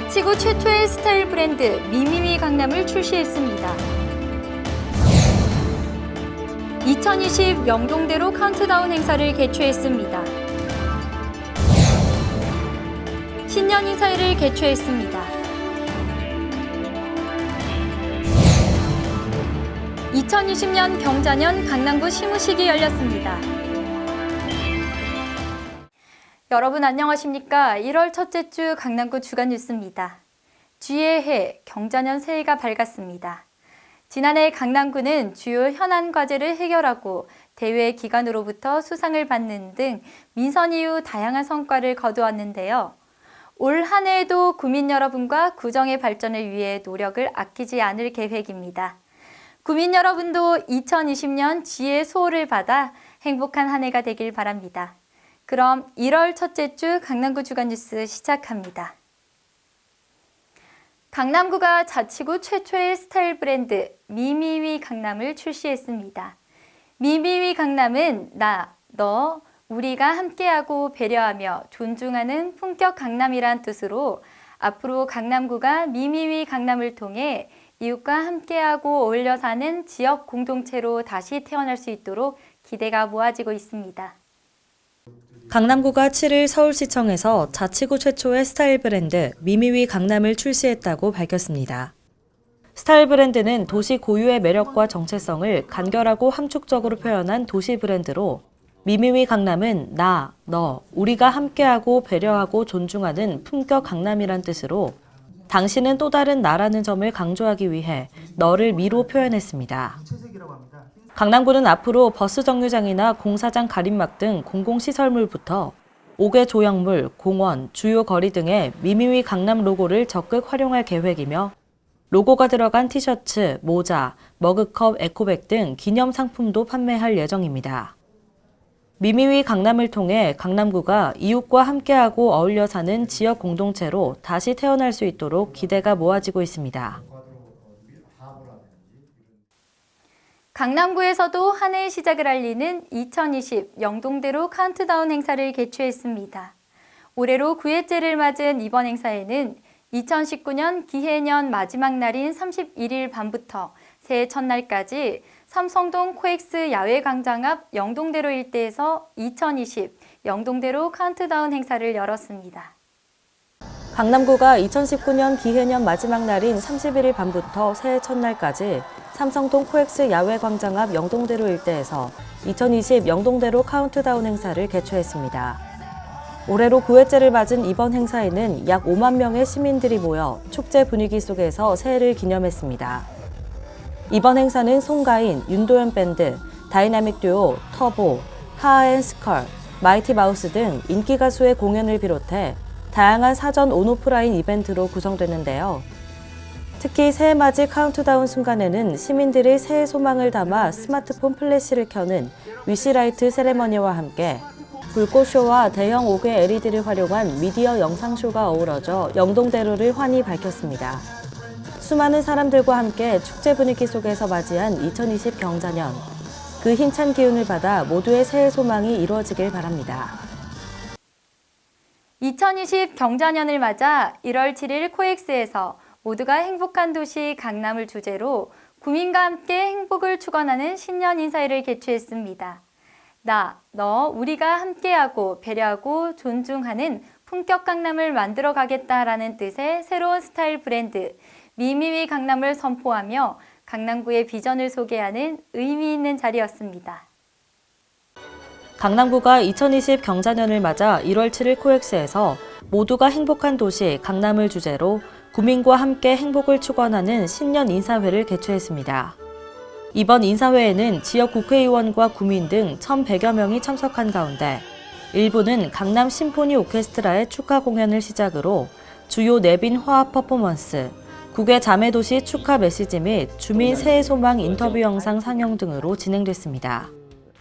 자치구 최초의 스타일 브랜드 미미미 강남을 출시했습니다. 2020 영동대로 카운트다운 행사를 개최했습니다. 신년 인사회를 개최했습니다. 2020년 경자년 강남구 시무식이 열렸습니다. 여러분 안녕하십니까? 1월 첫째 주 강남구 주간 뉴스입니다. 쥐의 해 경자년 새해가 밝았습니다. 지난해 강남구는 주요 현안 과제를 해결하고 대외 기관으로부터 수상을 받는 등 민선 이후 다양한 성과를 거두었는데요. 올 한 해에도 구민 여러분과 구정의 발전을 위해 노력을 아끼지 않을 계획입니다. 구민 여러분도 2020년 쥐의 소호를 받아 행복한 한 해가 되길 바랍니다. 그럼 1월 첫째 주 강남구 주간 뉴스 시작합니다. 강남구가 자치구 최초의 스타일 브랜드 미미위 강남을 출시했습니다. 미미위 강남은 나, 너, 우리가 함께하고 배려하며 존중하는 품격 강남이란 뜻으로 앞으로 강남구가 미미위 강남을 통해 이웃과 함께하고 어울려 사는 지역 공동체로 다시 태어날 수 있도록 기대가 모아지고 있습니다. 강남구가 7일 서울시청에서 자치구 최초의 스타일 브랜드 미미위 강남을 출시했다고 밝혔습니다. 스타일 브랜드는 도시 고유의 매력과 정체성을 간결하고 함축적으로 표현한 도시 브랜드로 미미위 강남은 나, 너, 우리가 함께하고 배려하고 존중하는 품격 강남이란 뜻으로 당신은 또 다른 나라는 점을 강조하기 위해 너를 미로 표현했습니다. 강남구는 앞으로 버스 정류장이나 공사장 가림막 등 공공시설물부터 옥외 조형물, 공원, 주요 거리 등의 미미위 강남 로고를 적극 활용할 계획이며 로고가 들어간 티셔츠, 모자, 머그컵, 에코백 등 기념 상품도 판매할 예정입니다. 미미위 강남을 통해 강남구가 이웃과 함께하고 어울려 사는 지역 공동체로 다시 태어날 수 있도록 기대가 모아지고 있습니다. 강남구에서도 한 해의 시작을 알리는 2020 영동대로 카운트다운 행사를 개최했습니다. 올해로 9회째를 맞은 이번 행사에는 2019년 기해년 마지막 날인 31일 밤부터 새해 첫날까지 삼성동 코엑스 야외 광장 앞 영동대로 일대에서 2020 영동대로 카운트다운 행사를 열었습니다. 강남구가 2019년 기해년 마지막 날인 31일 밤부터 새해 첫날까지 삼성동 코엑스 야외 광장 앞 영동대로 일대에서 2020 영동대로 카운트다운 행사를 개최했습니다. 올해로 9회째를 맞은 이번 행사에는 약 5만 명의 시민들이 모여 축제 분위기 속에서 새해를 기념했습니다. 이번 행사는 송가인, 윤도현 밴드, 다이나믹 듀오, 터보, 하하앤스컬, 마이티 마우스 등 인기 가수의 공연을 비롯해 다양한 사전 온오프라인 이벤트로 구성됐는데요. 특히 새해 맞이 카운트다운 순간에는 시민들이 새해 소망을 담아 스마트폰 플래시를 켜는 위시라이트 세레머니와 함께 불꽃쇼와 대형 5개 LED를 활용한 미디어 영상쇼가 어우러져 영동대로를 환히 밝혔습니다. 수많은 사람들과 함께 축제 분위기 속에서 맞이한 2020 경자년. 그 힘찬 기운을 받아 모두의 새해 소망이 이루어지길 바랍니다. 2020 경자년을 맞아 1월 7일 코엑스에서 모두가 행복한 도시 강남을 주제로 구민과 함께 행복을 축원하는 신년 인사회를 개최했습니다. 나, 너, 우리가 함께하고 배려하고 존중하는 품격 강남을 만들어 가겠다라는 뜻의 새로운 스타일 브랜드 미미미 강남을 선포하며 강남구의 비전을 소개하는 의미 있는 자리였습니다. 강남구가 2020 경자년을 맞아 1월 7일 코엑스에서 모두가 행복한 도시 강남을 주제로 구민과 함께 행복을 축원하는 신년 인사회를 개최했습니다. 이번 인사회에는 지역 국회의원과 구민 등 1,100여 명이 참석한 가운데 일부는 강남 심포니 오케스트라의 축하 공연을 시작으로 주요 내빈 화합 퍼포먼스, 국외 자매도시 축하 메시지 및 주민 새해 소망 인터뷰 영상 상영 등으로 진행됐습니다.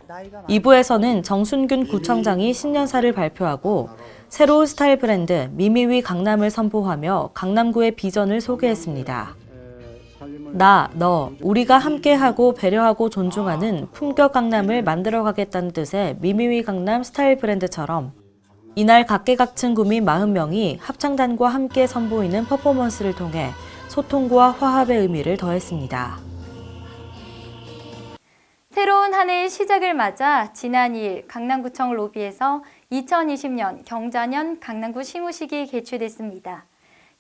2부에서는 정순균 구청장이 신년사를 발표하고 새로운 스타일 브랜드 미미위 강남을 선포하며 강남구의 비전을 소개했습니다. 나, 너, 우리가 함께하고 배려하고 존중하는 품격 강남을 만들어 가겠다는 뜻의 미미위 강남 스타일 브랜드처럼 이날 각계각층 구민 40명이 합창단과 함께 선보이는 퍼포먼스를 통해 소통과 화합의 의미를 더했습니다. 새로운 한 해의 시작을 맞아 지난 2일 강남구청 로비에서 2020년 경자년 강남구 시무식이 개최됐습니다.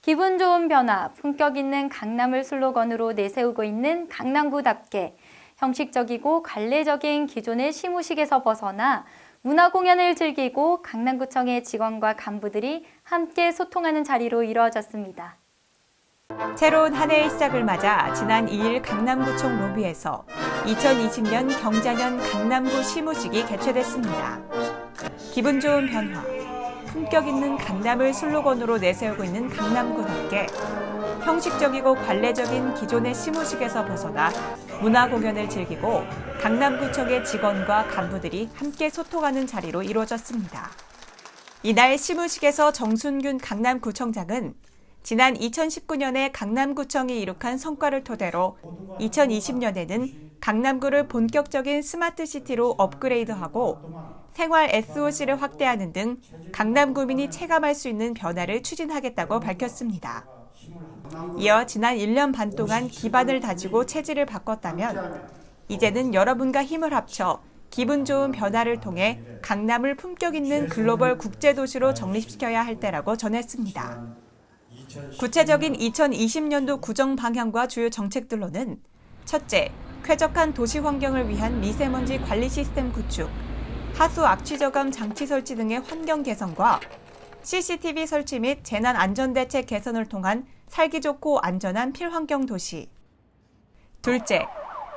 기분 좋은 변화, 품격 있는 강남을 슬로건으로 내세우고 있는 강남구답게 형식적이고 관례적인 기존의 시무식에서 벗어나 문화 공연을 즐기고 강남구청의 직원과 간부들이 함께 소통하는 자리로 이루어졌습니다. 새로운 한 해의 시작을 맞아 지난 2일 강남구청 로비에서 2020년 경자년 강남구 시무식이 개최됐습니다. 기분 좋은 변화, 품격 있는 강남을 슬로건으로 내세우고 있는 강남구답게 형식적이고 관례적인 기존의 시무식에서 벗어나 문화 공연을 즐기고 강남구청의 직원과 간부들이 함께 소통하는 자리로 이루어졌습니다. 이날 시무식에서 정순균 강남구청장은 지난 2019년에 강남구청이 이룩한 성과를 토대로 2020년에는 강남구를 본격적인 스마트 시티로 업그레이드하고 생활 SOC를 확대하는 등 강남 구민이 체감할 수 있는 변화를 추진하겠다고 밝혔습니다. 이어 지난 1년 반 동안 기반을 다지고 체질을 바꿨다면 이제는 여러분과 힘을 합쳐 기분 좋은 변화를 통해 강남을 품격 있는 글로벌 국제도시로 정립시켜야 할 때라고 전했습니다. 구체적인 2020년도 구정 방향과 주요 정책들로는 첫째, 쾌적한 도시 환경을 위한 미세먼지 관리 시스템 구축, 하수 악취 저감 장치 설치 등의 환경 개선과 CCTV 설치 및 재난 안전 대책 개선을 통한 살기 좋고 안전한 필환경 도시. 둘째,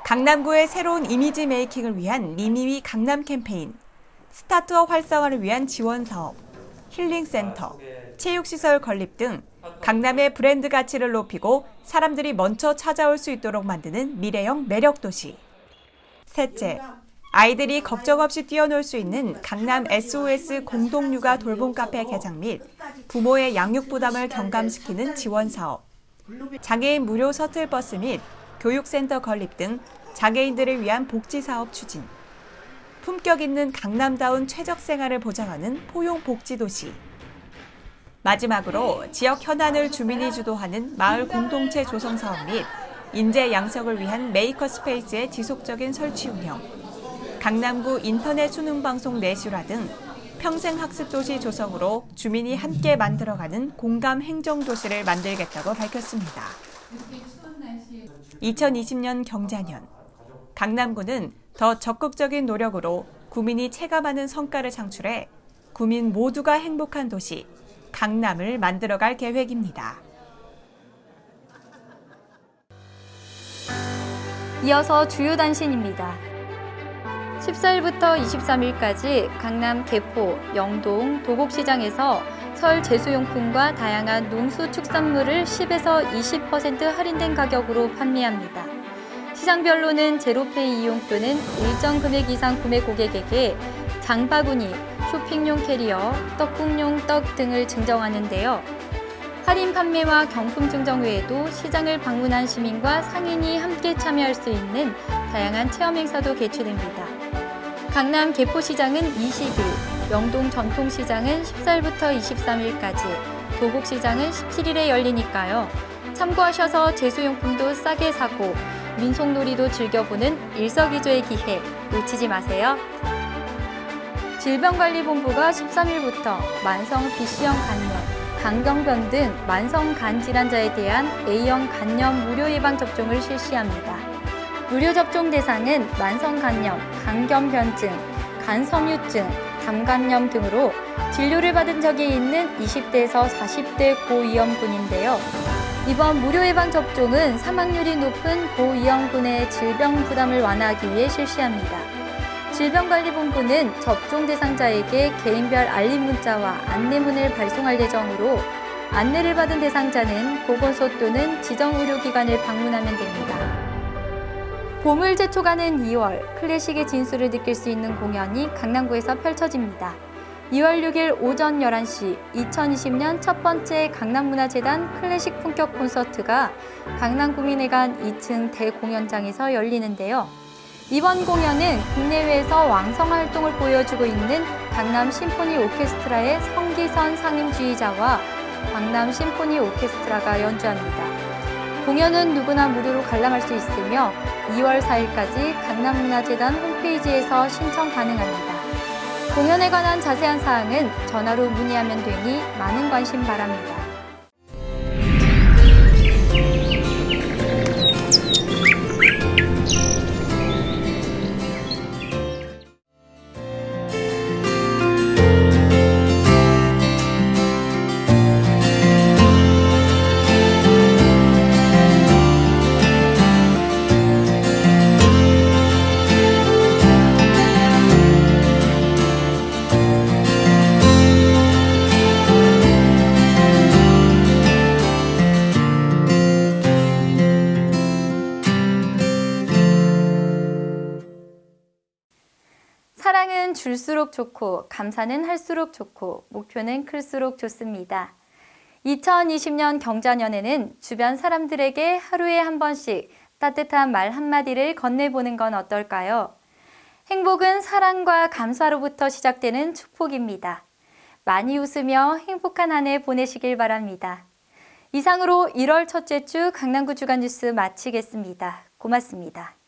강남구의 새로운 이미지 메이킹을 위한 미미미 강남 캠페인, 스타트업 활성화를 위한 지원 사업, 힐링 센터, 체육시설 건립 등 강남의 브랜드 가치를 높이고 사람들이 먼저 찾아올 수 있도록 만드는 미래형 매력 도시. 셋째, 아이들이 걱정 없이 뛰어놀 수 있는 강남 SOS 공동육아 돌봄 카페 개장 및 부모의 양육 부담을 경감시키는 지원 사업, 장애인 무료 서틀 버스 및 교육센터 건립 등 장애인들을 위한 복지 사업 추진, 품격 있는 강남다운 최적 생활을 보장하는 포용 복지 도시. 마지막으로 지역 현안을 주민이 주도하는 마을 공동체 조성 사업 및 인재 양성을 위한 메이커 스페이스의 지속적인 설치 운영, 강남구 인터넷 수능 방송 내실화 등 평생 학습 도시 조성으로 주민이 함께 만들어가는 공감 행정 도시를 만들겠다고 밝혔습니다. 2020년 경자년 강남구는 더 적극적인 노력으로 구민이 체감하는 성과를 창출해 구민 모두가 행복한 도시 강남을 만들어갈 계획입니다. 이어서 주요 단신입니다. 14일부터 23일까지 강남 개포, 영동, 도곡시장에서 설 제수용품과 다양한 농수축산물을 10에서 20% 할인된 가격으로 판매합니다. 시장별로는 제로페이 이용 또는 일정 금액 이상 구매 고객에게 장바구니, 쇼핑용 캐리어, 떡국용 떡 등을 증정하는데요. 할인 판매와 경품 증정 외에도 시장을 방문한 시민과 상인이 함께 참여할 수 있는 다양한 체험 행사도 개최됩니다. 강남 개포시장은 20일, 영동 전통시장은 14일부터 23일까지, 도곡시장은 17일에 열리니까요. 참고하셔서 제수용품도 싸게 사고 민속놀이도 즐겨보는 일석이조의 기회 놓치지 마세요. 질병관리본부가 13일부터 만성 BC형 간염, 강경변 등 만성 간 질환자에 대한 A형 간염 무료 예방 접종을 실시합니다. 무료 접종 대상은 만성 간염, 강경변증, 간섬유증, 담간염 등으로 진료를 받은 적이 있는 20대에서 40대 고위험군인데요. 이번 무료 예방 접종은 사망률이 높은 고위험군의 질병 부담을 완화하기 위해 실시합니다. 질병관리본부는 접종 대상자에게 개인별 알림 문자와 안내문을 발송할 예정으로 안내를 받은 대상자는 보건소 또는 지정 의료기관을 방문하면 됩니다. 봄을 제초가는 2월 클래식의 진수를 느낄 수 있는 공연이 강남구에서 펼쳐집니다. 2월 6일 오전 11시 2020년 첫 번째 강남문화재단 클래식 품격 콘서트가 강남구민회관 2층 대공연장에서 열리는데요. 이번 공연은 국내외에서 왕성 활동을 보여주고 있는 강남 심포니 오케스트라의 성기선 상임주의자와 강남 심포니 오케스트라가 연주합니다. 공연은 누구나 무료로 관람할 수 있으며 2월 4일까지 강남문화재단 홈페이지에서 신청 가능합니다. 공연에 관한 자세한 사항은 전화로 문의하면 되니 많은 관심 바랍니다. 줄수록 좋고 감사는 할수록 좋고 목표는 클수록 좋습니다. 2020년 경자년에는 주변 사람들에게 하루에 한 번씩 따뜻한 말 한마디를 건네보는 건 어떨까요? 행복은 사랑과 감사로부터 시작되는 축복입니다. 많이 웃으며 행복한 한 해 보내시길 바랍니다. 이상으로 1월 첫째 주 강남구 주간 뉴스 마치겠습니다. 고맙습니다.